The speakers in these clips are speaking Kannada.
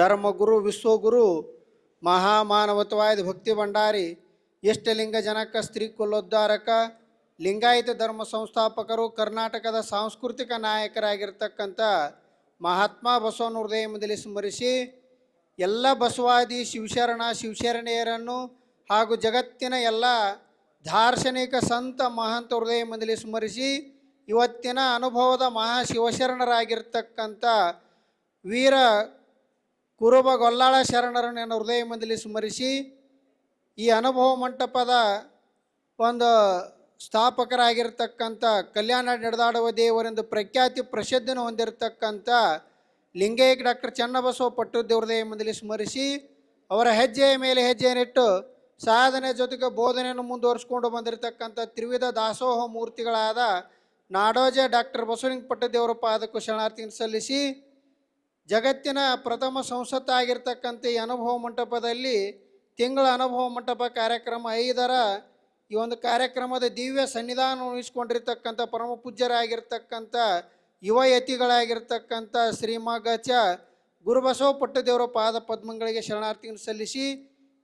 ಧರ್ಮಗುರು, ವಿಶ್ವಗುರು ಮಹಾಮಾನವತವಾದ ಭಕ್ತಿ ಭಂಡಾರಿ ಇಷ್ಟಲಿಂಗ ಜನಕ, ಸ್ತ್ರೀ ಕುಲೋದ್ಧಾರಕ, ಲಿಂಗಾಯತ ಧರ್ಮ ಸಂಸ್ಥಾಪಕರು, ಕರ್ನಾಟಕದ ಸಾಂಸ್ಕೃತಿಕ ನಾಯಕರಾಗಿರ್ತಕ್ಕಂಥ ಮಹಾತ್ಮ ಬಸವನ ಹೃದಯದಲ್ಲಿ ಸ್ಮರಿಸಿ, ಎಲ್ಲ ಬಸವಾದಿ ಶಿವಶರಣ, ಶಿವಶರಣೆಯರನ್ನು ಹಾಗೂ ಜಗತ್ತಿನ ಎಲ್ಲ ದಾರ್ಶನಿಕ ಸಂತ ಮಹಂತ ಹೃದಯ ಮುಂದಲಿ ಸ್ಮರಿಸಿ, ಇವತ್ತಿನ ಅನುಭವದ ಮಹಾಶಿವಶರಣರಾಗಿರ್ತಕ್ಕಂಥ ವೀರ ಕುರುಬ ಗೊಲ್ಲಾಳ ಶರಣರನ್ನು ನನ್ನ ಹೃದಯ ಮಂದಿಲಿ ಸ್ಮರಿಸಿ, ಈ ಅನುಭವ ಮಂಟಪದ ಒಂದು ಸ್ಥಾಪಕರಾಗಿರ್ತಕ್ಕಂಥ ಕಲ್ಯಾಣ ನಡೆದಾಡುವ ದೇವರೆಂದು ಪ್ರಖ್ಯಾತಿ ಪ್ರಸಿದ್ಧನ ಹೊಂದಿರತಕ್ಕಂಥ ಲಿಂಗೈಕ್ ಡಾಕ್ಟರ್ ಚನ್ನಬಸವ ಹೃದಯ ಮಂದಿಲಿ ಸ್ಮರಿಸಿ, ಅವರ ಹೆಜ್ಜೆಯ ಮೇಲೆ ಹೆಜ್ಜೆಯನ್ನಿಟ್ಟು ಸಾಧನೆ ಜೊತೆಗೆ ಬೋಧನೆಯನ್ನು ಮುಂದುವರಿಸಿಕೊಂಡು ಬಂದಿರತಕ್ಕಂಥ ತ್ರಿವಿಧ ದಾಸೋಹ ಮೂರ್ತಿಗಳಾದ ನಾಡೋಜ ಡಾಕ್ಟರ್ ಬಸವಲಿಂಗ ಪಟ್ಟದೇವರ ಪಾದಕ್ಕೂ ಶರಣಾರ್ಥಿಯನ್ನು ಸಲ್ಲಿಸಿ ಜಗತ್ತಿನ ಪ್ರಥಮ ಸಂಸತ್ತಾಗಿರ್ತಕ್ಕಂಥ ಈ ಅನುಭವ ಮಂಟಪದಲ್ಲಿ ತಿಂಗಳ ಅನುಭವ ಮಂಟಪ ಕಾರ್ಯಕ್ರಮ ಐದರ ಈ ಒಂದು ಕಾರ್ಯಕ್ರಮದ ದಿವ್ಯ ಸನ್ನಿಧಾನ ಉಳಿಸ್ಕೊಂಡಿರ್ತಕ್ಕಂಥ ಪರಮ ಪೂಜ್ಯರಾಗಿರ್ತಕ್ಕಂಥ ಯುವ ಯತಿಗಳಾಗಿರ್ತಕ್ಕಂಥ ಶ್ರೀಮಗಚ ಗುರುಬಸವ ಪಟ್ಟದೇವರ ಪಾದ ಪದ್ಮಗಳಿಗೆ ಶರಣಾರ್ಥಿಯನ್ನು ಸಲ್ಲಿಸಿ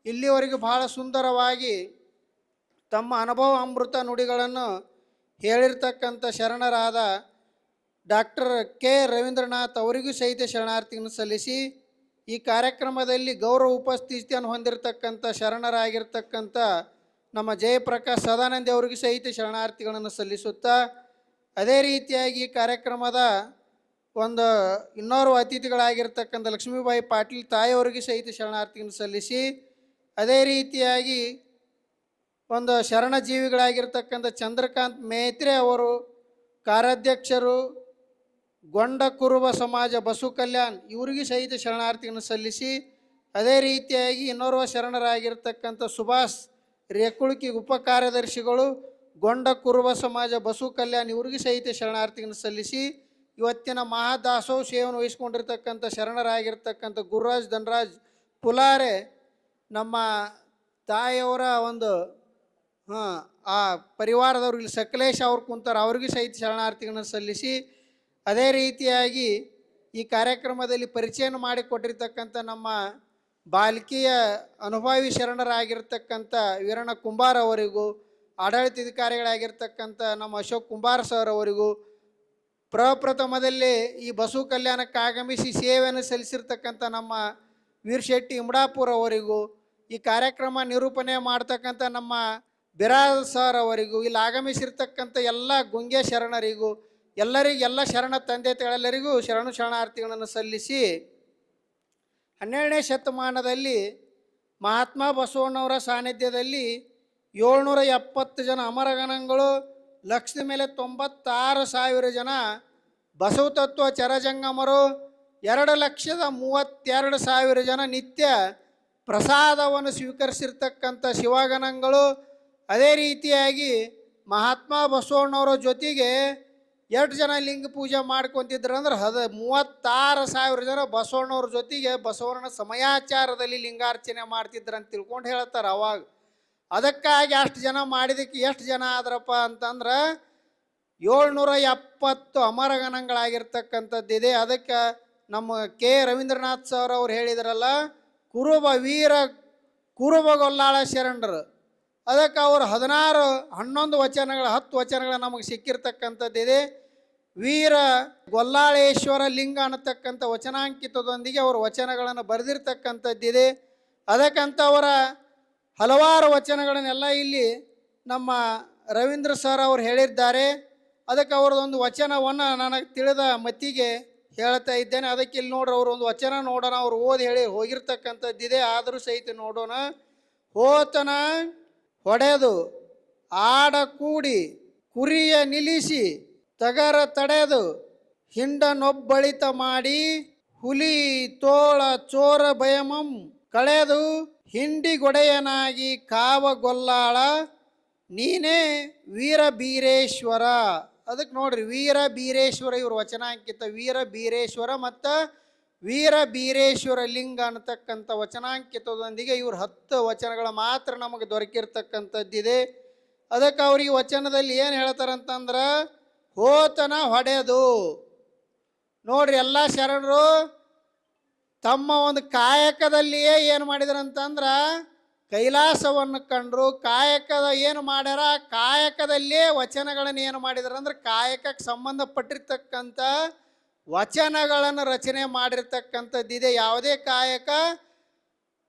ಇಲ್ಲಿವರೆಗೂ ಬಹಳ ಸುಂದರವಾಗಿ ತಮ್ಮ ಅನುಭವ ಅಮೃತ ನುಡಿಗಳನ್ನು ಹೇಳಿರ್ತಕ್ಕಂಥ ಶರಣರಾದ ಡಾಕ್ಟರ್ ಕೆ. ರವೀಂದ್ರನಾಥ್ ಅವರಿಗೂ ಸಹಿತ ಶರಣಾರ್ಥಿಯನ್ನು ಸಲ್ಲಿಸಿ, ಈ ಕಾರ್ಯಕ್ರಮದಲ್ಲಿ ಗೌರವ ಉಪಸ್ಥಿತಿಯನ್ನು ಹೊಂದಿರತಕ್ಕಂಥ ಶರಣರಾಗಿರ್ತಕ್ಕಂಥ ನಮ್ಮ ಜಯಪ್ರಕಾಶ್ ಸದಾನಂದಿ ಅವರಿಗೂ ಸಹಿತ ಶರಣಾರ್ಥಿಗಳನ್ನು ಸಲ್ಲಿಸುತ್ತಾ, ಅದೇ ರೀತಿಯಾಗಿ ಈ ಕಾರ್ಯಕ್ರಮದ ಒಂದು ಇನ್ನೋರು ಅತಿಥಿಗಳಾಗಿರ್ತಕ್ಕಂಥ ಲಕ್ಷ್ಮೀಬಾಯಿ ಪಾಟೀಲ್ ತಾಯಿಯವರಿಗೆ ಸಹಿತ ಶರಣಾರ್ಥಿಯನ್ನು ಸಲ್ಲಿಸಿ, ಅದೇ ರೀತಿಯಾಗಿ ಒಂದು ಶರಣಜೀವಿಗಳಾಗಿರ್ತಕ್ಕಂಥ ಚಂದ್ರಕಾಂತ್ ಮೇತ್ರೆ ಅವರು, ಕಾರ್ಯಾಧ್ಯಕ್ಷರು ಗೊಂಡ ಕುರುಬ ಸಮಾಜ ಬಸು ಕಲ್ಯಾಣ್ ಇವರಿಗೆ ಸಹಿತ ಶರಣಾರ್ಥಿಗಳನ್ನು ಸಲ್ಲಿಸಿ, ಅದೇ ರೀತಿಯಾಗಿ ಇನ್ನೋರ್ವ ಶರಣರಾಗಿರ್ತಕ್ಕಂಥ ಸುಭಾಷ್ ರೇಕುಳುಕಿ ಉಪ ಕಾರ್ಯದರ್ಶಿಗಳು, ಗೊಂಡ ಕುರುಬ ಸಮಾಜ ಬಸು ಕಲ್ಯಾಣ್ ಇವ್ರಿಗೆ ಸಹಿತ ಶರಣಾರ್ಥಿಗಳನ್ನು ಸಲ್ಲಿಸಿ, ಇವತ್ತಿನ ಮಹಾದಾಸೋ ಸೇವೆಯನ್ನು ವಹಿಸ್ಕೊಂಡಿರ್ತಕ್ಕಂಥ ಶರಣರಾಗಿರ್ತಕ್ಕಂಥ ಗುರುರಾಜ್ ಧನರಾಜ್ ಪುಲಾರೆ, ನಮ್ಮ ತಾಯಿಯವರ ಒಂದು ಹಾಂ ಆ ಪರಿವಾರದವ್ರಿಗೆ ಸಕಲೇಶ್ ಅವ್ರು ಕುಂತಾರೆ, ಅವ್ರಿಗೆ ಸಹಿತ ಶರಣಾರ್ಥಿಗಳನ್ನು ಸಲ್ಲಿಸಿ ಅದೇ ರೀತಿಯಾಗಿ ಈ ಕಾರ್ಯಕ್ರಮದಲ್ಲಿ ಪರಿಚಯನ ಮಾಡಿಕೊಟ್ಟಿರ್ತಕ್ಕಂಥ ನಮ್ಮ ಬಾಲ್ಕಿಯ ಅನುಭವಿ ಶರಣರಾಗಿರ್ತಕ್ಕಂಥ ವೀರಣ್ಣ ಕುಂಬಾರ್ ಅವರಿಗೂ ಆಡಳಿತಾಧಿಕಾರಿಗಳಾಗಿರ್ತಕ್ಕಂಥ ನಮ್ಮ ಅಶೋಕ್ ಕುಂಬಾರ್ ಸರ್ ಅವರಿಗೂ, ಪ್ರಪ್ರಥಮದಲ್ಲಿ ಈ ಬಸವ ಕಲ್ಯಾಣಕ್ಕೆ ಆಗಮಿಸಿ ಸೇವೆಯನ್ನು ಸಲ್ಲಿಸಿರ್ತಕ್ಕಂಥ ನಮ್ಮ ವೀರಶೆಟ್ಟಿ ಇಮ್ಡಾಪುರ್ ಅವರಿಗೂ, ಈ ಕಾರ್ಯಕ್ರಮ ನಿರೂಪಣೆ ಮಾಡ್ತಕ್ಕಂಥ ನಮ್ಮ ಬಿರಾಜ್ ಸರ್ ಅವರಿಗೂ, ಇಲ್ಲಿ ಆಗಮಿಸಿರ್ತಕ್ಕಂಥ ಎಲ್ಲ ಗುಂಗೆ ಶರಣರಿಗೂ ಎಲ್ಲರಿಗೂ ಎಲ್ಲ ಶರಣ ತಂದೆ ತಾಳೆಲ್ಲರಿಗೂ ಶರಣು ಶರಣಾರ್ಥಿಗಳನ್ನು ಸಲ್ಲಿಸಿ ಹನ್ನೆರಡನೇ ಶತಮಾನದಲ್ಲಿ ಮಹಾತ್ಮ ಬಸವಣ್ಣವರ ಸಾನ್ನಿಧ್ಯದಲ್ಲಿ ಏಳ್ನೂರ ಎಪ್ಪತ್ತು ಜನ ಅಮರಗಣಗಳು ಲಕ್ಷದ ಮೇಲೆ ತೊಂಬತ್ತಾರು ಸಾವಿರ ಜನ ಬಸವ ತತ್ವ ಚರಜಂಗಮರು, ಎರಡು ಲಕ್ಷದ ಮೂವತ್ತೆರಡು ಸಾವಿರ ಜನ ನಿತ್ಯ ಪ್ರಸಾದವನ್ನು ಸ್ವೀಕರಿಸಿರ್ತಕ್ಕಂಥ ಶಿವಗಣಗಳು. ಅದೇ ರೀತಿಯಾಗಿ ಮಹಾತ್ಮ ಬಸವಣ್ಣವರ ಜೊತೆಗೆ ಎಷ್ಟು ಜನ ಲಿಂಗ ಪೂಜೆ ಮಾಡ್ಕೊತಿದ್ರು ಅಂದ್ರೆ ಹದ ಮೂವತ್ತಾರು ಸಾವಿರ ಜನ ಬಸವಣ್ಣವ್ರ ಜೊತೆಗೆ ಬಸವಣ್ಣ ಸಮಯಾಚಾರದಲ್ಲಿ ಲಿಂಗಾರ್ಚನೆ ಮಾಡ್ತಿದ್ರು ಅಂತ ತಿಳ್ಕೊಂಡು ಹೇಳ್ತಾರೆ ಅವಾಗ. ಅದಕ್ಕಾಗಿ ಅಷ್ಟು ಜನ ಮಾಡಿದಕ್ಕೆ ಎಷ್ಟು ಜನ ಆದ್ರಪ್ಪ ಅಂತಂದ್ರೆ ಏಳ್ನೂರ ಎಪ್ಪತ್ತು ಅಮರಗಣಗಳಾಗಿರ್ತಕ್ಕಂಥದ್ದಿದೆ ಅದಕ್ಕೆ ನಮ್ಮ ಕೆ ರವೀಂದ್ರನಾಥ್ ಸರ್ ಅವ್ರು ಹೇಳಿದ್ರಲ್ಲ, ಕುರುಬ ವೀರ ಕುರುಬ ಗೊಲ್ಲಾಳ ಶರಣರು. ಅದಕ್ಕೆ ಅವರು ಹದಿನಾರು, ಹನ್ನೊಂದು ವಚನಗಳ, ಹತ್ತು ವಚನಗಳ ನಮಗೆ ಸಿಕ್ಕಿರ್ತಕ್ಕಂಥದ್ದಿದೆ ವೀರ ಗೊಲ್ಲಾಳೇಶ್ವರ ಲಿಂಗ ಅನ್ನತಕ್ಕಂಥ ವಚನಾಂಕಿತದೊಂದಿಗೆ ಅವರು ವಚನಗಳನ್ನು ಬರೆದಿರ್ತಕ್ಕಂಥದ್ದಿದೆ ಅದಕ್ಕಂತ ಅವರ ಹಲವಾರು ವಚನಗಳನ್ನೆಲ್ಲ ಇಲ್ಲಿ ನಮ್ಮ ರವೀಂದ್ರ ಸರ್ ಅವರು ಹೇಳಿದ್ದಾರೆ. ಅದಕ್ಕೆ ಅವರದೊಂದು ವಚನವನ್ನು ನನಗೆ ತಿಳಿದ ಮತ್ತಿಗೆ ಹೇಳ್ತಾ ಇದ್ದೇನೆ. ಅದಕ್ಕೆ ಇಲ್ಲಿ ನೋಡ್ರಿ ಅವರು ಒಂದು ವಚನ ನೋಡೋಣ. ಅವ್ರು ಓದಿ ಹೇಳಿ ಹೋಗಿರ್ತಕ್ಕಂಥದ್ದಿದೆ ಆದರೂ ಸಹಿತ ನೋಡೋಣ. ಹೋತನ ಹೊಡೆದು ಆಡ ಕೂಡಿ ಕುರಿಯ ನಿಲ್ಲಿಸಿ ತಗರ ತಡೆದು ಹಿಂಡನೊಬ್ಬಳಿತ ಮಾಡಿ ಹುಲಿ ತೋಳ ಚೋರ ಭಯಮಂ ಕಳೆದು ಹಿಂಡಿಗೊಡೆಯನಾಗಿ ಕಾವಗೊಲ್ಲಾಳ ನೀನೇ ವೀರ ಬೀರೇಶ್ವರ ಅದಕ್ಕೆ ನೋಡ್ರಿ ವೀರ ಬೀರೇಶ್ವರ ಇವರು ವಚನ ಹಾಕಿತ್ತ ವೀರ ಬೀರೇಶ್ವರ ಮತ್ತು ವೀರ ಬೀರೇಶ್ವರ ಲಿಂಗ ಅನ್ನತಕ್ಕಂಥ ವಚನಾಂಕಿತದೊಂದಿಗೆ ಇವರು ಹತ್ತು ವಚನಗಳ ಮಾತ್ರ ನಮಗೆ ದೊರಕಿರ್ತಕ್ಕಂಥದ್ದಿದೆ. ಅದಕ್ಕೆ ಅವ್ರಿಗೆ ವಚನದಲ್ಲಿ ಏನು ಹೇಳ್ತಾರಂತಂದ್ರೆ, ಹೋತನ ಹೊಡೆದು. ನೋಡ್ರಿ ಎಲ್ಲ ಶರಣರು, ತಮ್ಮ ಒಂದು ಕಾಯಕದಲ್ಲಿಯೇ ಏನು ಮಾಡಿದ್ರಂತಂದ್ರ, ಕೈಲಾಸವನ್ನು ಕಂಡ್ರು. ಕಾಯಕದ ಏನು ಮಾಡ್ಯಾರ, ಕಾಯಕದಲ್ಲೇ ವಚನಗಳನ್ನು ಏನು ಮಾಡಿದಾರೆ ಅಂದ್ರೆ ಕಾಯಕಕ್ಕೆ ಸಂಬಂಧಪಟ್ಟಿರ್ತಕ್ಕಂಥ ವಚನಗಳನ್ನು ರಚನೆ ಮಾಡಿರ್ತಕ್ಕಂಥದ್ದಿದೆ ಯಾವುದೇ ಕಾಯಕ,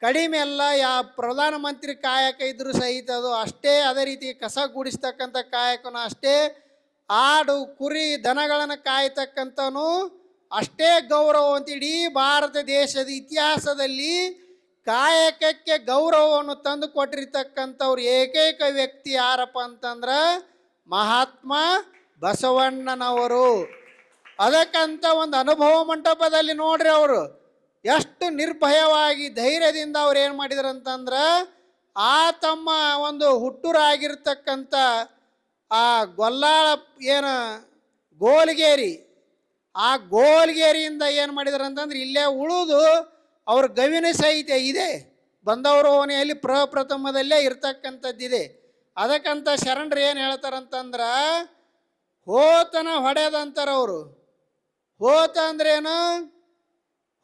ಕಡಿಮೆ ಅಲ್ಲ, ಯಾ ಪ್ರಧಾನಮಂತ್ರಿ ಕಾಯಕ ಇದ್ದರೂ ಸಹಿತ ಅದು ಅಷ್ಟೇ ಅದೇ ರೀತಿ ಕಸ ಗುಡಿಸ್ತಕ್ಕಂಥ ಕಾಯಕನು ಅಷ್ಟೇ. ಆಡು, ಕುರಿ, ದನಗಳನ್ನು ಕಾಯ್ತಕ್ಕಂಥನೂ ಅಷ್ಟೇ ಗೌರವ ಅಂತ ಇಡೀ ಭಾರತ ದೇಶದ ಇತಿಹಾಸದಲ್ಲಿ ಕಾಯಕಕ್ಕೆ ಗೌರವವನ್ನು ತಂದು ಕೊಟ್ಟಿರ್ತಕ್ಕಂಥವ್ರು ಏಕೈಕ ವ್ಯಕ್ತಿ ಯಾರಪ್ಪ ಅಂತಂದ್ರೆ ಮಹಾತ್ಮ ಬಸವಣ್ಣನವರು. ಅದಕ್ಕಂತ ಒಂದು ಅನುಭವ ಮಂಟಪದಲ್ಲಿ ನೋಡ್ರಿ ಅವರು. ಎಷ್ಟು ನಿರ್ಭಯವಾಗಿ ಧೈರ್ಯದಿಂದ ಅವ್ರು ಏನು ಮಾಡಿದ್ರು ಅಂತಂದ್ರೆ, ಆ ತಮ್ಮ ಒಂದು ಹುಟ್ಟೂರಾಗಿರ್ತಕ್ಕಂಥ ಆ ಗೊಲ್ಲಾಳ ಏನು, ಗೋಲ್ಗೇರಿ. ಆ ಗೋಲ್ಗೇರಿಯಿಂದ ಏನು ಮಾಡಿದ್ರು ಅಂತಂದ್ರೆ, ಇಲ್ಲೇ ಉಳಿದು ಅವ್ರ ಗವಿನ ಸಹಿತ ಇದೆ. ಬಂದವರು ಓನೆಯಲ್ಲಿ ಪ್ರಪ್ರಥಮದಲ್ಲೇ ಇರ್ತಕ್ಕಂಥದ್ದಿದೆ ಅದಕ್ಕಂತ ಶರಣರು ಏನು ಹೇಳ್ತಾರಂತಂದ್ರೆ, ಹೋತನ ಹೊಡೆದಂತಾರೆ ಅವರು ಹೋತ ಅಂದ್ರೇನು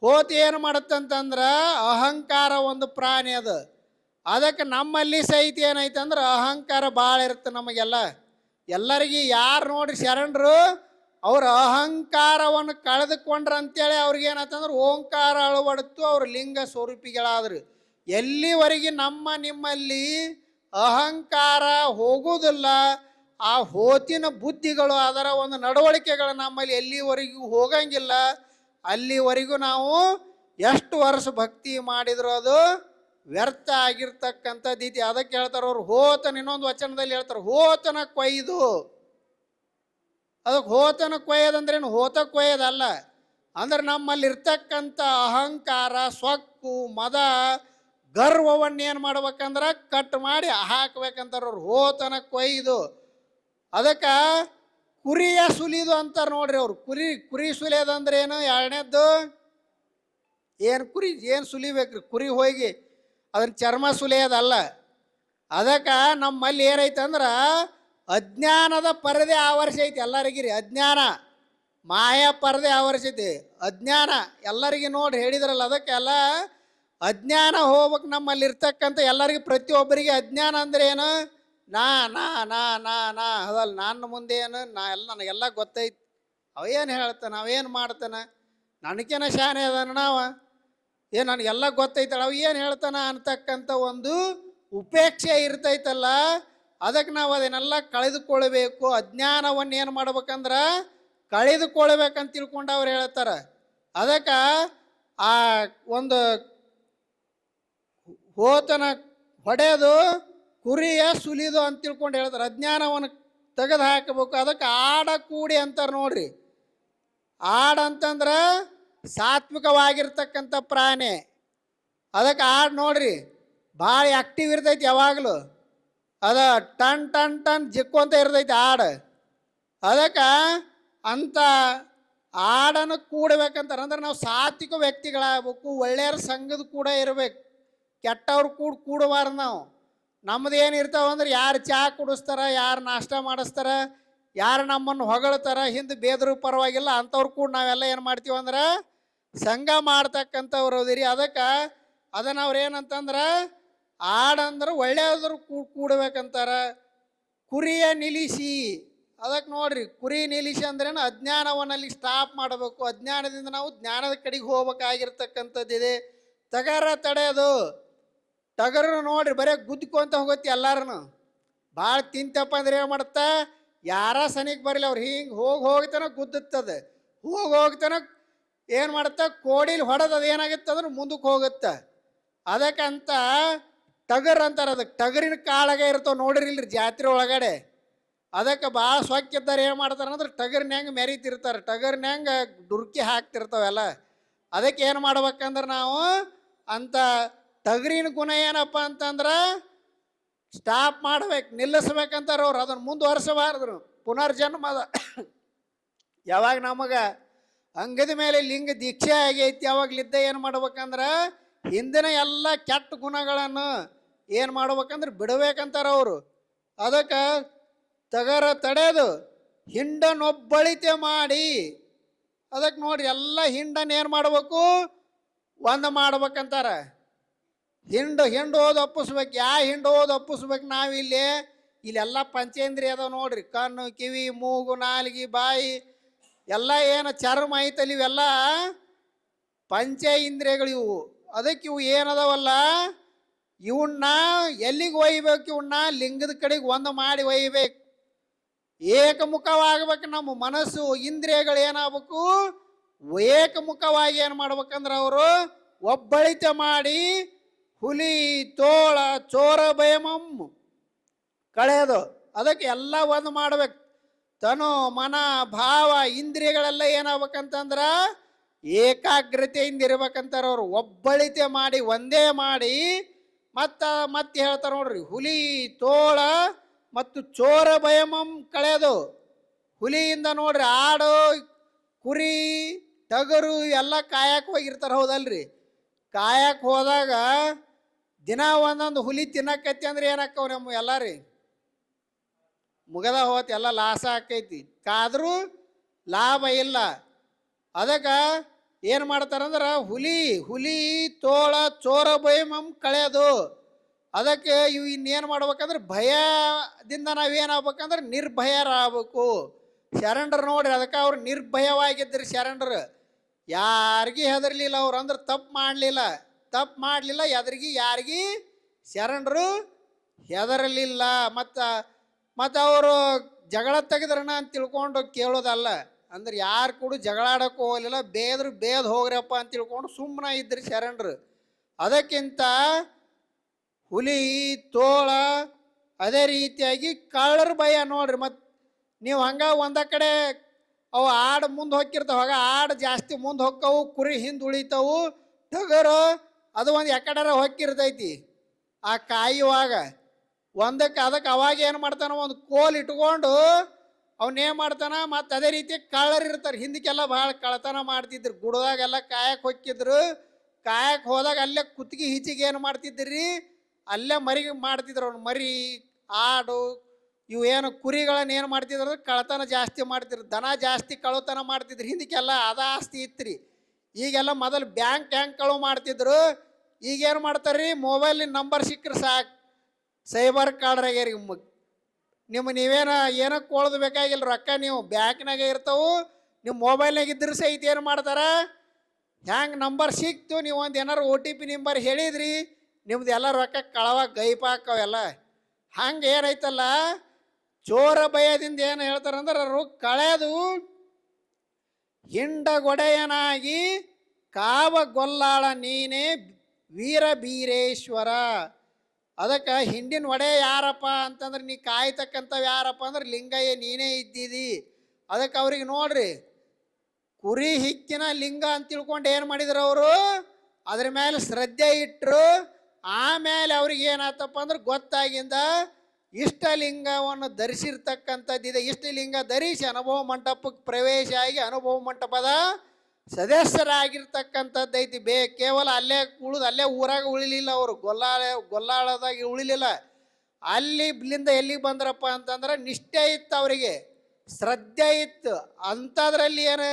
ಹೋತ ಏನು ಮಾಡುತ್ತಂತಂದ್ರೆ ಅಹಂಕಾರ ಒಂದು ಪ್ರಾಣಿ ಅದು. ಅದಕ್ಕೆ ನಮ್ಮಲ್ಲಿ ಸಹಿತ ಏನೈತೆ ಅಂದ್ರೆ ಅಹಂಕಾರ ಭಾಳ ಇರುತ್ತೆ ನಮಗೆಲ್ಲ. ಎಲ್ಲರಿಗೆ ಯಾರು ನೋಡ್ರಿ ಶರಣರು, ಅವ್ರ ಅಹಂಕಾರವನ್ನು ಕಳೆದುಕೊಂಡ್ರ ಅಂತೇಳಿ ಅವ್ರಿಗೆ ಏನಾಯ್ತಂದ್ರೆ ಓಂಕಾರ ಅಳವಡಿತು, ಅವ್ರ ಲಿಂಗ ಸ್ವರೂಪಿಗಳಾದ್ರು. ಎಲ್ಲಿವರೆಗೆ ನಮ್ಮ ನಿಮ್ಮಲ್ಲಿ ಅಹಂಕಾರ ಹೋಗುವುದಿಲ್ಲ ಆ ಹೋತಿನ ಬುದ್ಧಿಗಳು ಅದರ ಒಂದು ನಡವಳಿಕೆಗಳು ನಮ್ಮಲ್ಲಿ ಎಲ್ಲಿವರೆಗೂ ಹೋಗಂಗಿಲ್ಲ, ಅಲ್ಲಿವರೆಗೂ ನಾವು ಎಷ್ಟು ವರ್ಷ ಭಕ್ತಿ ಮಾಡಿದ್ರು ಅದು ವ್ಯರ್ಥ ಆಗಿರ್ತಕ್ಕಂಥದ್ದು ಇದೆ. ಅದಕ್ಕೆ ಹೇಳ್ತಾರೆ ಅವ್ರು, ಹೋತನ, ಇನ್ನೊಂದು ವಚನದಲ್ಲಿ ಹೇಳ್ತಾರೆ, ಹೋತನ ಕೊಯ್ದು. ಅದಕ್ಕೆ ಹೋತನ ಕೊಯ್ಯೋದಂದ್ರೇನು ಹೋತ ಕೊಯ್ಯೋದಲ್ಲ. ಅಂದ್ರೆ ನಮ್ಮಲ್ಲಿ ಇರ್ತಕ್ಕಂಥ ಅಹಂಕಾರ, ಸೊಕ್ಕು, ಮದ ಗರ್ವವನ್ನು ಏನು ಮಾಡ್ಬೇಕಂದ್ರೆ ಕಟ್ ಮಾಡಿ ಹಾಕ್ಬೇಕಂತಾರೆ ಅವ್ರು ಹೋತನ ಕೊಯ್ದು. ಅದಕ್ಕೆ ಕುರಿಯ ಸುಲಿದು ಅಂತಾರೆ ನೋಡ್ರಿ ಅವ್ರು. ಕುರಿ ಕುರಿ ಸುಲಿಯೋದಂದ್ರೆ ಏನು? ಎರಡನೇದ್ದು ಏನು ಕುರಿ, ಏನು ಸುಲಿಬೇಕ್ರಿ? ಕುರಿ ಹೋಗಿ ಅದನ್ನ ಚರ್ಮ ಸುಲಿಯೋದಲ್ಲ. ಅದಕ್ಕೆ ನಮ್ಮಲ್ಲಿ ಏನೈತೆ ಅಂದ್ರೆ ಅಜ್ಞಾನದ ಪರದೆ ಆವರಿಸೈತಿ ಎಲ್ಲರಿಗೂ ರೀ ಅಜ್ಞಾನ, ಮಾಯ ಪರದೆ ಆವರಿಸೈತಿ ಅಜ್ಞಾನ, ಎಲ್ಲರಿಗೆ ನೋಡಿ ಹೇಳಿದ್ರಲ್ಲ ಅದಕ್ಕೆಲ್ಲ ಅಜ್ಞಾನ ಹೋಗ್ಬೇಕು ನಮ್ಮಲ್ಲಿ ಇರ್ತಕ್ಕಂಥ ಎಲ್ಲರಿಗೂ ಪ್ರತಿಯೊಬ್ಬರಿಗೆ ಅಜ್ಞಾನ ಅಂದ್ರೆ ಏನು? ನಾ ನಾ ನಾ ನಾ ನಾ ಅದಲ್ಲ ನನ್ನ ಮುಂದೆ ಏನು, ನಾ ಎಲ್ಲ, ನನಗೆಲ್ಲ ಗೊತ್ತೈತಿ. ಅವೇನು ಹೇಳ್ತಾನೆ ಅವೇನು ಮಾಡ್ತಾನೆ? ನನಗೇನ ಶಾನೆ ಅದಾನ ನಾವ? ಏನು ನನಗೆಲ್ಲ ಗೊತ್ತೈತಲ್ಲ, ಅವ ಏನು ಹೇಳ್ತಾನ ಅಂತಕ್ಕಂಥ ಒಂದು ಉಪೇಕ್ಷೆ ಇರ್ತೈತಲ್ಲ, ಅದಕ್ಕೆ ನಾವು ಅದನ್ನೆಲ್ಲ ಕಳೆದುಕೊಳ್ಬೇಕು. ಅಜ್ಞಾನವನ್ನು ಏನು ಮಾಡ್ಬೇಕಂದ್ರೆ ಕಳೆದುಕೊಳ್ಬೇಕಂತ ತಿಳ್ಕೊಂಡು ಅವ್ರು ಹೇಳ್ತಾರೆ. ಅದಕ್ಕೆ ಆ ಒಂದು ಹೋತನ ಹೊಡೆಯೋದು ಕುರಿಯ ಸುಲಿದು ಅಂತ ತಿಳ್ಕೊಂಡು ಹೇಳ್ತಾರೆ, ಅಜ್ಞಾನವನ್ನು ತೆಗೆದು ಹಾಕಬೇಕು, ಅದಕ್ಕೆ ಆಡ ಕೂಡಿ ಅಂತಾರೆ ನೋಡ್ರಿ. ಆಡ ಅಂತಂದ್ರೆ ಸಾತ್ವಿಕವಾಗಿರ್ತಕ್ಕಂಥ ಪ್ರಾಣಿ. ಅದಕ್ಕೆ ಆಡ್ ನೋಡ್ರಿ, ಭಾಳ ಆ್ಯಕ್ಟಿವ್ ಇರ್ತೈತಿ ಯಾವಾಗಲೂ. ಅದ ಟನ್ ಟನ್ ಟನ್ ಜಿಕ್ಕೊಂತ ಇರ್ತೈತಿ ಆಡ. ಅದಕ್ಕೆ ಅಂಥ ಆಡನ್ನು ಕೂಡಬೇಕಂತಾರೆ. ಅಂದ್ರೆ ನಾವು ಸಾತ್ವಿಕ ವ್ಯಕ್ತಿಗಳಾಗಬೇಕು ಒಳ್ಳೆಯರ ಸಂಘದ ಕೂಡ ಇರಬೇಕು, ಕೆಟ್ಟವ್ರು ಕೂಡ ಕೂಡಬಾರ್ದು ನಾವು. ನಮ್ದು ಏನು ಇರ್ತಾವ ಅಂದ್ರೆ ಯಾರು ಚಹಾ ಕುಡಿಸ್ತಾರ, ಯಾರು ನಾಷ್ಟ ಮಾಡಿಸ್ತಾರ, ಯಾರು ನಮ್ಮನ್ನು ಹೊಗಳ್ತಾರ, ಹಿಂದೆ ಬೇದರು ಪರವಾಗಿಲ್ಲ, ಅಂಥವ್ರು ಕೂಡ ನಾವೆಲ್ಲ ಏನು ಮಾಡ್ತೀವಿ ಅಂದ್ರೆ ಸಂಘ ಮಾಡ್ತಕ್ಕಂಥವ್ರು ಅದಿರಿ. ಅದಕ್ಕೆ ಅದನ್ನು ಅವ್ರು ಏನಂತಂದ್ರೆ ಆಡಂದ್ರೆ ಒಳ್ಳೆಯದ್ರು ಕೂ ಕೂಡ್ಬೇಕಂತಾರ. ಕುರಿಯ ನಿಲ್ಲಿಸಿ ಅದಕ್ಕೆ ನೋಡ್ರಿ, ಕುರಿ ನಿಲ್ಲಿಸಿ ಅಂದ್ರೇನು ಅಜ್ಞಾನವನ್ನಲ್ಲಿ ಸ್ಟಾಪ್ ಮಾಡಬೇಕು. ಅಜ್ಞಾನದಿಂದ ನಾವು ಜ್ಞಾನದ ಕಡೆಗೆ ಹೋಗ್ಬೇಕಾಗಿರ್ತಕ್ಕಂಥದ್ದಿದೆ. ತಗರ ತಡೆಯೋದು ಟಗರು ನೋಡ್ರಿ, ಬರೀ ಗುದ್ಕೊಂತ ಹೋಗುತ್ತೆ ಎಲ್ಲಾರನು. ಭಾಳ ತಿಂತಪ್ಪ ಅಂದ್ರೆ ಏನು ಮಾಡುತ್ತಾ ಯಾರ ಸನಿಗೆ ಬರಲಿ ಅವ್ರು ಹಿಂಗೆ ಹೋಗಿ ಹೋಗ್ತಾನ ಗುದ್ದುತ್ತದೆ. ಹೋಗಿ ಹೋಗ್ತಾನ ಏನು ಮಾಡುತ್ತಾ ಕೋಡಿಲಿ ಹೊಡೆದು ಅದು ಏನಾಗುತ್ತೆ ಅಂದ್ರೆ ಮುಂದಕ್ಕೆ ಹೋಗುತ್ತೆ. ಅದಕ್ಕಂತ ಟಗರ್ ಅಂತಾರೆ ಅದಕ್ಕೆ ಟಗರಿನ ಕಾಳಗ ಇರ್ತಾವೆ ನೋಡಿರಿಲ್ರಿ ಜಾತ್ರೆ ಒಳಗಡೆ. ಅದಕ್ಕೆ ಭಾಳ ಸೊಕ್ಕಿದ್ದಾರೆ ಏನು ಮಾಡ್ತಾರೆ ಅಂದ್ರೆ ಟಗರ್ನ ಹೆಂಗೆ ಮೆರೀತಿರ್ತಾರೆ? ಟಗರ್ನ ಹೆಂಗೆ ಡುರ್ಕಿ ಹಾಕ್ತಿರ್ತಾವೆಲ್ಲ ಅದಕ್ಕೆ ಏನು ಮಾಡ್ಬೇಕಂದ್ರೆ ನಾವು ಅಂತ ಟಗರಿನ ಗುಣ ಏನಪ್ಪ ಅಂತಂದ್ರೆ ಸ್ಟಾಪ್ ಮಾಡ್ಬೇಕು, ನಿಲ್ಲಿಸ್ಬೇಕಂತಾರೆ ಅವ್ರು. ಅದನ್ನು ಪುನರ್ಜನ್ಮ ಅದ. ಯಾವಾಗ ನಮಗೆ ಅಂಗದ ಮೇಲೆ ಲಿಂಗ ದೀಕ್ಷೆ ಆಗೈತಿ ಯಾವಾಗಲಿದ್ದ ಏನು ಮಾಡ್ಬೇಕಂದ್ರೆ ಹಿಂದಿನ ಎಲ್ಲ ಕೆಟ್ಟ ಗುಣಗಳನ್ನು ಏನು ಮಾಡ್ಬೇಕಂದ್ರೆ ಬಿಡಬೇಕಂತಾರೆ ಅವರು. ಅದಕ್ಕೆ ತಗರ ತಡೆದು ಹಿಂಡನೊಬ್ಬಳಿತೆ ಮಾಡಿ ಅದಕ್ಕೆ ನೋಡಿ ಎಲ್ಲ ಹಿಂಡನ್ನು ಏನು ಮಾಡಬೇಕು? ಒಂದು ಮಾಡ್ಬೇಕಂತಾರ. ಹಿಂಡು ಹಿಂಡು ಹೋದ್ ಒಪ್ಪಿಸ್ಬೇಕು ಯಾ ಹಿಂಡು ಹೋದ್ ಒಪ್ಪಿಸ್ಬೇಕು ನಾವಿಲ್ಲಿ? ಇಲ್ಲೆಲ್ಲ ಪಂಚೇಂದ್ರಿಯ ಅದಾವ ನೋಡ್ರಿ. ಕಣ್ಣು, ಕಿವಿ, ಮೂಗು, ನಾಲಿಗೆ, ಬಾಯಿ, ಎಲ್ಲ ಏನು ಚರ್ಮ ಐತಲ್ಲ ಇವೆಲ್ಲ ಪಂಚ ಇಂದ್ರಿಯಗಳು ಇವು. ಅದಕ್ಕೆ ಇವು ಏನದವಲ್ಲ ಇವನ್ನ ಎಲ್ಲಿಗೆ ಒಯ್ಬೇಕು? ಇವನ್ನ ಲಿಂಗದ ಕಡೆಗೆ ಒಂದು ಮಾಡಿ ಒಯ್ಬೇಕು. ಏಕಮುಖವಾಗಬೇಕು ನಮ್ಮ ಮನಸ್ಸು, ಇಂದ್ರಿಯಗಳು ಏನಾಗಬೇಕು? ಏಕಮುಖವಾಗಿ ಏನು ಮಾಡ್ಬೇಕಂದ್ರೆ ಅವರು ಒಬ್ಬಳಿತ ಮಾಡಿ ಹುಲಿ, ತೋಳ, ಚೋರ ಭಯಮಂ ಕಳೆಯೋದು ಅದಕ್ಕೆ ಎಲ್ಲ ಒಂದು ಮಾಡ್ಬೇಕು. ತನು, ಮನ, ಭಾವ, ಇಂದ್ರಿಯಗಳೆಲ್ಲ ಏನಾಗ್ಬೇಕಂತಂದ್ರ ಏಕಾಗ್ರತೆಯಿಂದ ಇರ್ಬೇಕಂತಾರೆ ಅವರು. ಒಬ್ಬಳಿತೆ ಮಾಡಿ, ಒಂದೇ ಮಾಡಿ, ಮತ್ತ, ಮತ್ತೆ ಹೇಳ್ತಾರೆ ನೋಡ್ರಿ. ಹುಲಿ, ತೋಳ ಮತ್ತು ಚೋರ ಭಯಮಂ ಕಳೆಯೋದು ಹುಲಿಯಿಂದ ನೋಡ್ರಿ ಆಡು, ಕುರಿ, ಟಗರು ಎಲ್ಲ ಕಾಯಕ್ಕೆ ಹೋಗಿರ್ತಾರೆ. ಹೌದಲ್ರಿ? ಕಾಯಕ್ಕೆ ಹೋದಾಗ ದಿನ ಒಂದೊಂದು ಹುಲಿ ತಿನ್ನಕೈತಿ ಅಂದ್ರೆ ಏನಕ್ಕವ್ ನಮ್ಮ ಎಲ್ಲ ರೀ? ಮುಗದ ಹೋತ್ ಎಲ್ಲ ಲಾಸ ಆಕೈತಿ. ಕಾದ್ರೂ ಲಾಭ ಇಲ್ಲ. ಅದಕ್ಕೆ ಏನು ಮಾಡ್ತಾರಂದ್ರೆ ಹುಲಿ ಹುಲಿ, ತೋಳ, ಚೋರ ಭಯಮಂ ಕಳೆಯೋದು ಅದಕ್ಕೆ ಇವು ಇನ್ನೇನು ಮಾಡ್ಬೇಕಂದ್ರೆ ಭಯದಿಂದ ನಾವೇನಾಗ್ಬೇಕಂದ್ರೆ ನಿರ್ಭಯರಾಗಬೇಕು. ಶರಣರು ನೋಡ್ರಿ ಅದಕ್ಕೆ ಅವ್ರು ನಿರ್ಭಯವಾಗಿದ್ದರು ಶರಣರು. ಯಾರಿಗೂ ಹೆದರ್ಲಿಲ್ಲ ಅವ್ರು ಅಂದ್ರೆ ತಪ್ಪು ಮಾಡಲಿಲ್ಲ. ತಪ್ಪು ಮಾಡಲಿಲ್ಲ, ಎದ್ರಿಗೆ ಯಾರಿಗೆ ಶರಣರು ಹೆದರಲಿಲ್ಲ. ಮತ್ತು ಮತ್ತು ಅವರು ಜಗಳ ತೆಗೆದ್ರಣ ಅಂತ ತಿಳ್ಕೊಂಡು ಕೇಳೋದಲ್ಲ, ಅಂದ್ರೆ ಯಾರು ಕೂಡ ಜಗಳ ಆಡೋಕೆ ಹೋಗಲಿಲ್ಲ, ಬೇದ್ರು ಬೇದ್ ಹೋಗ್ರಪ್ಪ ಅಂತ ತಿಳ್ಕೊಂಡು ಸುಮ್ಮನೆ ಇದ್ರಿ ಶರಣರು. ಅದಕ್ಕಿಂತ ಹುಲಿ, ತೋಳ, ಅದೇ ರೀತಿಯಾಗಿ ಕಳ್ಳರ ಭಯ ನೋಡ್ರಿ. ಮತ್ತು ನೀವು ಹಂಗೆ ಒಂದ ಕಡೆ ಅವು ಆಡು ಮುಂದೆ ಹೋಗಿರ್ತಾವ ಆಗ ಆಡು ಜಾಸ್ತಿ ಮುಂದೆ ಹೊಕ್ಕವು ಕುರಿ ಹಿಂದೆ ಉಳಿತಾವು, ಟಗರು ಅದು ಒಂದು ಎಕಡರ ಹೊಕ್ಕಿರ್ತೈತಿ ಆ ಕಾಯುವಾಗ ಒಂದಕ್ಕೆ ಅದಕ್ಕೆ ಅವಾಗ ಏನು ಮಾಡ್ತಾನೆ ಒಂದು ಕೋಲ್ ಇಟ್ಕೊಂಡು ಅವನೇನು ಮಾಡ್ತಾನ? ಮತ್ತು ಅದೇ ರೀತಿ ಕಳ್ಳರು ಇರ್ತಾರೆ. ಹಿಂದಕ್ಕೆಲ್ಲ ಭಾಳ ಕಳ್ಳತನ ಮಾಡ್ತಿದ್ರು. ಗುಡದಾಗೆಲ್ಲ ಕಾಯಕ್ಕೆ ಹೊಕ್ಕಿದ್ರು. ಕಾಯಕ್ಕೆ ಹೋದಾಗ ಅಲ್ಲೇ ಕುತ್ತಿಗೆ ಹಿಚಿಗೆ ಏನು ಮಾಡ್ತಿದ್ರಿ ಅಲ್ಲೇ ಮರಿಗೆ ಮಾಡ್ತಿದ್ರು ಅವ್ನು. ಮರಿ, ಆಡು, ಇವು ಏನು ಕುರಿಗಳನ್ನ ಏನು ಮಾಡ್ತಿದ್ರು ಕಳತನ ಕಳ್ಳತನ ಜಾಸ್ತಿ ಮಾಡ್ತಿದ್ರು. ದನ ಜಾಸ್ತಿ ಕಳ್ಳತನ ಮಾಡ್ತಿದ್ರು. ಹಿಂದಕ್ಕೆಲ್ಲ ಅದ ಆಸ್ತಿ ಇತ್ರಿ. ಈಗೆಲ್ಲ ಮೊದಲು ಬ್ಯಾಂಕ್ ಕಳುವು ಮಾಡ್ತಿದ್ರು? ಈಗೇನು ಮಾಡ್ತಾರ್ರಿ? ಮೊಬೈಲ್ ನಂಬರ್ ಸಿಕ್ಕರೆ ಸಾಕು. ಸೈಬರ್ ಕಾರ್ಡ್ರಾಗ್ಯಾರ ನಿಮ್ಮ ನೀವೇನ ಏನೋ ಕೊಳ್ದು ಬೇಕಾಗಿಲ್ಲ ರೊಕ್ಕ ನೀವು ಬ್ಯಾಂಕ್ನಾಗ ಇರ್ತಾವು. ನಿಮ್ಮ ಮೊಬೈಲ್ನಾಗ ಇದ್ರೆ ಸಹಿತ ಏನು ಮಾಡ್ತಾರೆ? ಹ್ಯಾಂಗೆ ನಂಬರ್ ಸಿಕ್ತು, ನೀವು ಒಂದು ಏನಾರು ಓ ಟಿ ಪಿ ನಂಬರ್ ಹೇಳಿದ್ರಿ, ನಿಮ್ದು ಎಲ್ಲ ರೊಕ್ಕ ಕಳವ ಗೈಪ್ ಹಾಕವೆಲ್ಲ ಹಂಗೆ ಏನೈತಲ್ಲ ಚೋರ ಭಯದಿಂದ ಏನು ಹೇಳ್ತಾರಂದ್ರೆ ಅವರು ಕಳೆದು ಹಿಂಡಗೊಡೆಯನಾಗಿ ಕಾವ ಗೊಲ್ಲಾಳ ನೀನೇ ವೀರ ಬೀರೇಶ್ವರ ಅದಕ್ಕೆ ಹಿಂಡಿನ ಒಡೆ ಯಾರಪ್ಪ ಅಂತಂದ್ರೆ ನೀ ಕಾಯ್ತಕ್ಕಂಥವು ಯಾರಪ್ಪ ಅಂದ್ರೆ ಲಿಂಗಯ್ಯ ನೀನೇ ಇದ್ದಿದಿ. ಅದಕ್ಕೆ ಅವ್ರಿಗೆ ನೋಡ್ರಿ, ಕುರಿ ಹಿಕ್ಕಿನ ಲಿಂಗ ಅಂತ ತಿಳ್ಕೊಂಡು ಏನು ಮಾಡಿದ್ರು ಅವರು? ಅದ್ರ ಮೇಲೆ ಶ್ರದ್ಧೆ ಇಟ್ಟರು ಆಮೇಲೆ ಅವ್ರಿಗೆ ಏನಾತಪ್ಪ ಅಂದ್ರೆ ಗೊತ್ತಾಗಿಂದ ಇಷ್ಟಲಿಂಗವನ್ನು ಧರಿಸಿರ್ತಕ್ಕಂಥದ್ದಿದೆ. ಇಷ್ಟಲಿಂಗ ಧರಿಸಿ ಅನುಭವ ಮಂಟಪಕ್ಕೆ ಪ್ರವೇಶ ಆಗಿ ಅನುಭವ ಮಂಟಪದ ಸದಸ್ಯರಾಗಿರ್ತಕ್ಕಂಥದ್ದೈತಿ ಬೇ, ಕೇವಲ ಅಲ್ಲೇ ಉಳಿದು ಅಲ್ಲೇ ಊರಾಗ ಉಳಿಲಿಲ್ಲ ಅವರು. ಗೊಲ್ಲಾಳ, ಗೊಲ್ಲಾಳದಾಗ ಉಳಿಲಿಲ್ಲ. ಅಲ್ಲಿ ಇಲ್ಲಿಂದ ಎಲ್ಲಿಗೆ ಬಂದ್ರಪ್ಪ ಅಂತಂದ್ರೆ ನಿಷ್ಠೆ ಇತ್ತು ಅವರಿಗೆ. ಶ್ರದ್ಧೆ ಇತ್ತು. ಅಂಥದ್ರಲ್ಲಿ ಏನು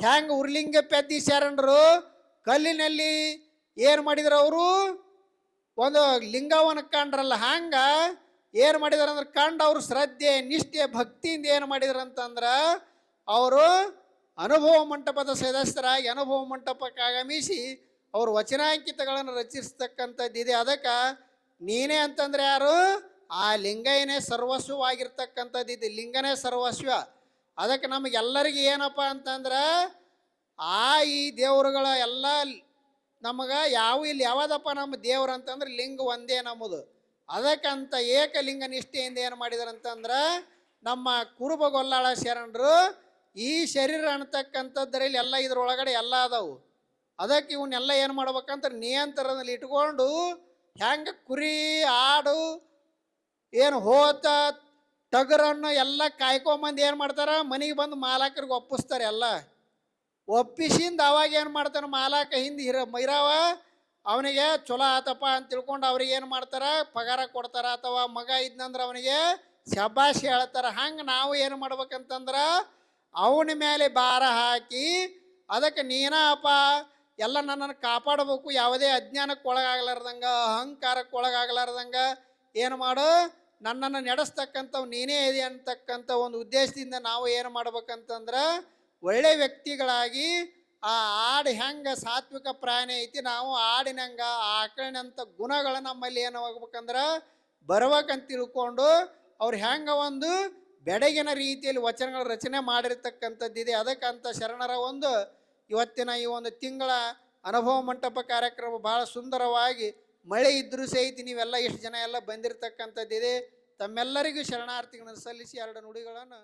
ಹ್ಯಾಂಗೆ ಉರ್ಲಿಂಗ ಪೆದ್ದಿ ಶರಣರು ಕಲ್ಲಿನಲ್ಲಿ ಏನು ಮಾಡಿದ್ರು ಅವರು? ಒಂದು ಲಿಂಗವನ್ನು ಕಂಡ್ರಲ್ಲ. ಹಂಗ ಏನು ಮಾಡಿದಾರೆ ಅಂದ್ರೆ ಕಂಡು ಅವರು ಶ್ರದ್ಧೆ, ನಿಷ್ಠೆ, ಭಕ್ತಿಯಿಂದ ಏನು ಮಾಡಿದ್ರು ಅಂತಂದ್ರೆ ಅವರು ಅನುಭವ ಮಂಟಪದ ಸದಸ್ಯರಾಗಿ ಅನುಭವ ಮಂಟಪಕ್ಕೆ ಆಗಮಿಸಿ ಅವರು ವಚನಾಂಕಿತಗಳನ್ನು ರಚಿಸ್ತಕ್ಕಂಥದ್ದಿದೆ ಅದಕ್ಕೆ ನೀನೇ ಅಂತಂದ್ರೆ ಯಾರು? ಆ ಲಿಂಗಯ್ಯನೇ ಸರ್ವಸ್ವವಾಗಿರ್ತಕ್ಕಂಥದ್ದಿದೆ ಲಿಂಗನೇ ಸರ್ವಸ್ವ. ಅದಕ್ಕೆ ನಮಗೆಲ್ಲರಿಗೆ ಏನಪ್ಪ ಅಂತಂದ್ರೆ ಆ ಈ ದೇವರುಗಳ ಎಲ್ಲ ನಮಗೆ ಯಾವ, ಇಲ್ಲಿ ಯಾವುದಪ್ಪ ನಮ್ಮ ದೇವ್ರು ಅಂತಂದ್ರೆ ಲಿಂಗ ಒಂದೇ ನಮ್ಮದು. ಅದಕ್ಕಂತ ಏಕಲಿಂಗ ನಿಷ್ಠೆಯಿಂದ ಏನು ಮಾಡಿದಾರಂತಂದ್ರೆ ನಮ್ಮ ಕುರುಬ ಗೊಲ್ಲಾಳ ಶರಣರು ಈ ಶರೀರ ಅನ್ನತಕ್ಕಂಥದ್ದರಲ್ಲಿ ಎಲ್ಲ ಇದ್ರೊಳಗಡೆ ಎಲ್ಲ ಅದಾವು. ಅದಕ್ಕೆ ಇವನ್ನೆಲ್ಲ ಏನು ಮಾಡ್ಬೇಕಂತ ನಿಯಂತ್ರಣದಲ್ಲಿ ಇಟ್ಕೊಂಡು ಹೆಂಗೆ ಕುರಿ, ಆಡು, ಏನು ಹೋತ, ಟಗರನ್ನು ಎಲ್ಲ ಕಾಯ್ಕೊಂಬಂದು ಏನು ಮಾಡ್ತಾರೆ? ಮನೆಗೆ ಬಂದು ಮಾಲಕರಿಗೆ ಒಪ್ಪಿಸ್ತಾರೆ ಎಲ್ಲ. ಒಪ್ಪಿಸಿಂದ ಅವಾಗ ಏನು ಮಾಡ್ತಾನೆ ಮಾಲಕ ಹಿಂದೆ ಹಿರ ಮೈರಾವ? ಅವನಿಗೆ ಚಲೋ ಆತಪ್ಪ ಅಂತ ತಿಳ್ಕೊಂಡು ಅವ್ರಿಗೆ ಏನು ಮಾಡ್ತಾರ? ಪಗಾರ ಕೊಡ್ತಾರ ಅಥವಾ ಮಗ ಇದ್ನಂದ್ರೆ ಅವನಿಗೆ ಶಬಾಷಿ ಹೇಳ್ತಾರ. ಹಂಗೆ ನಾವು ಏನು ಮಾಡ್ಬೇಕಂತಂದ್ರೆ ಅವನ ಮೇಲೆ ಭಾರ ಹಾಕಿ ಅದಕ್ಕೆ ನೀನಪ್ಪ ಎಲ್ಲ ನನ್ನನ್ನು ಕಾಪಾಡಬೇಕು, ಯಾವುದೇ ಅಜ್ಞಾನಕ್ಕೆ ಒಳಗಾಗಲಾರ್ದಂಗೆ, ಅಹಂಕಾರಕ್ಕೆ ಒಳಗಾಗಲಾರ್ದಂಗೆ ಏನು ಮಾಡು? ನನ್ನನ್ನು ನಡೆಸ್ತಕ್ಕಂಥವು ನೀನೇ ಇದೆ ಅಂತಕ್ಕಂಥ ಒಂದು ಉದ್ದೇಶದಿಂದ ನಾವು ಏನು ಮಾಡ್ಬೇಕಂತಂದ್ರೆ ಒಳ್ಳೆ ವ್ಯಕ್ತಿಗಳಾಗಿ ಆ ಆಡು ಹೆಂಗೆ ಸಾತ್ವಿಕ ಪ್ರಾಣಿ ಐತಿ, ನಾವು ಆಡಿನಂಗ ಆಕಳಿನಂಥ ಗುಣಗಳು ನಮ್ಮಲ್ಲಿ ಏನು ಬರ್ಬೇಕಂತ ತಿಳ್ಕೊಂಡು ಅವ್ರು ಹೆಂಗೆ ಒಂದು ಬೆಡಗಿನ ರೀತಿಯಲ್ಲಿ ವಚನಗಳ ರಚನೆ ಮಾಡಿರ್ತಕ್ಕಂಥದ್ದಿದೆ. ಅದಕ್ಕಂತ ಶರಣರ ಒಂದು ಇವತ್ತಿನ ಈ ಒಂದು ತಿಂಗಳ ಅನುಭವ ಮಂಟಪ ಕಾರ್ಯಕ್ರಮ ಬಹಳ ಸುಂದರವಾಗಿ ಮಳೆ ಇದ್ರೂ ಸಹಿತ ನೀವೆಲ್ಲ ಎಷ್ಟು ಜನ ಎಲ್ಲ ಬಂದಿರತಕ್ಕಂಥದ್ದಿದೆ. ತಮ್ಮೆಲ್ಲರಿಗೂ ಶರಣಾರ್ಥಿಗಳನ್ನು ಸಲ್ಲಿಸಿ ಎರಡು ನುಡಿಗಳನ್ನು